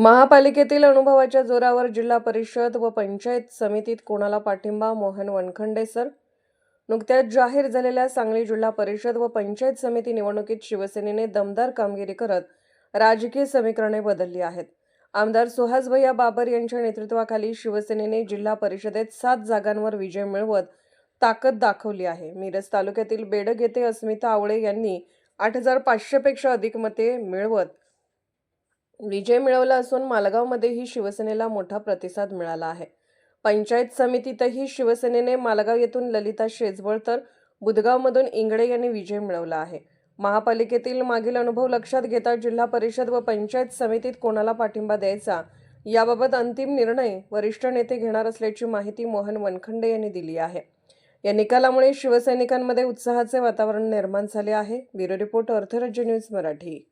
महापालिकेतील अनुभवाच्या जोरावर जिल्हा परिषद व पंचायत समितीत कोणाला पाठिंबा? मोहन वनखंडे सर. नुकत्याच जाहीर झालेल्या सांगली जिल्हा परिषद व पंचायत समिती निवडणुकीत शिवसेनेने दमदार कामगिरी करत राजकीय समीकरणे बदलली आहेत. आमदार सुहास भैया बाबर यांच्या नेतृत्वाखाली शिवसेनेने जिल्हा परिषदेत सात जागांवर विजय मिळवत ताकद दाखवली आहे. मिरज तालुक्यातील बेडग येथे अस्मिता आवळे यांनी आठ हजार पाचशेपेक्षा अधिक मते मिळवत विजय मिळवला असून मालगावमध्येही शिवसेनेला मोठा प्रतिसाद मिळाला आहे. पंचायत समितीतही शिवसेनेने मालगाव येथून ललिता शेजवळ तर बुधगावमधून इंगडे यांनी विजय मिळवला आहे. महापालिकेतील मागील अनुभव लक्षात घेता जिल्हा परिषद व पंचायत समितीत कोणाला पाठिंबा द्यायचा याबाबत अंतिम निर्णय वरिष्ठ नेते घेणार असल्याची माहिती मोहन वनखंडे यांनी दिली आहे. या निकालामुळे शिवसैनिकांमध्ये उत्साहाचे वातावरण निर्माण झाले आहे. Bureau report Arthrajya news Marathi.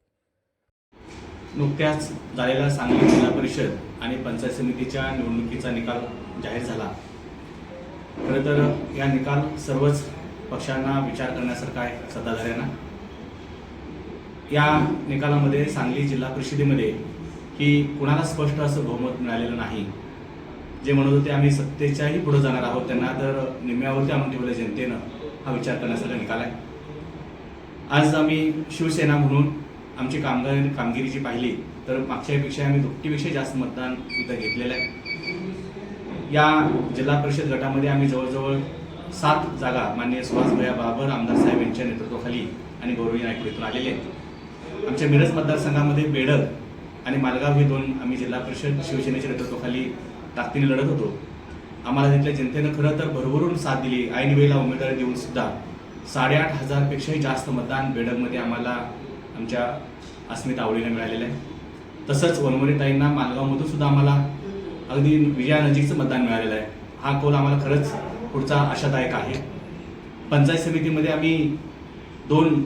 नुकत्याच झालेल्या सांगली जिल्हा परिषद आणि पंचायत समितीच्या निवडणुकीचा निकाल जाहीर झाला. खरं तर या निकाल सर्वच पक्षांना विचार करण्यासारखा आहे सत्ताधाऱ्यांना. या निकालामध्ये सांगली जिल्हा परिषदेमध्ये की कुणाला स्पष्ट असं बहुमत मिळालेलं नाही. जे म्हणत होते आम्ही सत्तेच्याही पुढे जाणार आहोत त्यांना तर निम्म्यावरती आणून ठेवलं जनतेनं हा विचार करण्यासारखा निकाल आहे. आज आम्ही शिवसेना म्हणून आमची कामगार कामगिरी जी पाहिली तर मागच्यापेक्षा आम्ही दुपटीपेक्षा जास्त मतदान इथं घेतलेलं आहे. या जिल्हा परिषद गटामध्ये आम्ही जवळजवळ सात जागा माननीय सुहास भया बाबर आमदार साहेब यांच्या नेतृत्वाखाली आणि गौरवी नायक इथून आलेले आहेत. आमच्या मिरज मतदारसंघामध्ये बेडर आणि मालगाव हे दोन आम्ही जिल्हा परिषद शिवसेनेच्या नेतृत्वाखाली ताकदीने लढत होतो. आम्हाला तिथल्या जनतेनं खरं तर भरभरून साथ दिली. ऐन वेळेला उमेदवारी देऊन सुद्धा साडेआठ हजारपेक्षाही जास्त मतदान बेडकमध्ये आम्हाला आमच्या अस्मिता आवडीने मिळालेलं आहे. तसंच वनमोरीताईंना मालगावमधून सुद्धा आम्हाला अगदी विजयानजीकचं मतदान मिळालेलं आहे. हा कौल आम्हाला खरंच पुढचा आशादायक आहे. पंचायत समितीमध्ये आम्ही दोन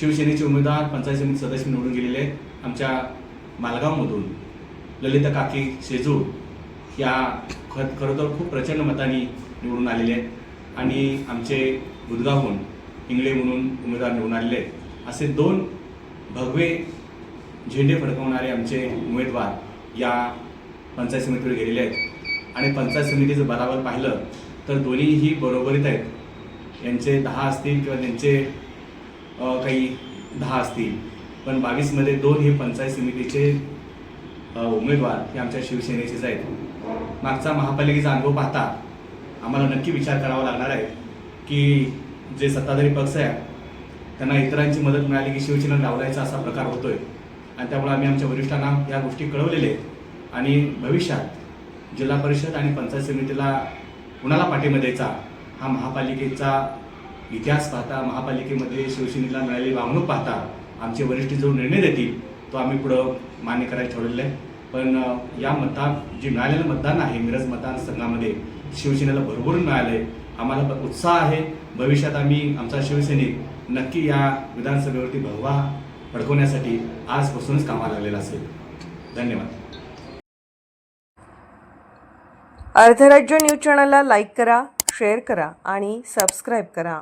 शिवसेनेचे उमेदवार पंचायत समिती सदस्य निवडून गेलेले आहेत. आमच्या मालगावमधून ललिता काकी शेजू या ख खरं तर खूप प्रचंड मतांनी निवडून आलेले आहेत. आणि आमचे बुदगावहून इंगळे म्हणून उमेदवार निवडून आलेले आहेत. असे दोन भगवे झेंडे फडकवणारे आमचे उमेदवार या पंचायत समितीवर गेलेले आहेत. आणि पंचायत समितीचं बराबर पाहिलं तर दोन्हीही बरोबरीत आहेत. यांचे दहा असतील किंवा त्यांचे काही दहा असतील. पण बावीसमध्ये दोन हे पंचायत समितीचे उमेदवार हे आमच्या शिवसेनेचेच आहेत. मागचा महापालिकेचा अनुभव पाहता आम्हाला नक्की विचार करावा लागणार आहे की जे सत्ताधारी पक्ष आहे त्यांना इतरांची मदत मिळाली की शिवसेना लावलायचा असा प्रकार होतोय. आणि त्यामुळे आम्ही आमच्या वरिष्ठांना या गोष्टी कळवलेल्या आहेत. आणि भविष्यात जिल्हा परिषद आणि पंचायत समितीला कुणाला पाठिंबा द्यायचा हा महापालिकेचा इतिहास पाहता महापालिकेमध्ये शिवसेनेला मिळालेली वागणूक पाहता आमचे वरिष्ठ जो निर्णय देतील तो आम्ही पुढं मान्य करायला ठरवलेलं आहे. पण या मतदान जे मिळालेलं मतदान आहे मिरज मतदारसंघामध्ये शिवसेनेला भरभरून मिळालं आहे आम्हाला उत्साह आहे. भविष्यात आम्ही आमचा शिवसैनिक नक्की या विधानसभेवरती भगवा फडकवण्यासाठी आजपासूनच कामाला लागलेला असेल. धन्यवाद. अर्धराज्य न्यूज चॅनलला लाईक करा शेअर करा आणि सबस्क्राईब करा.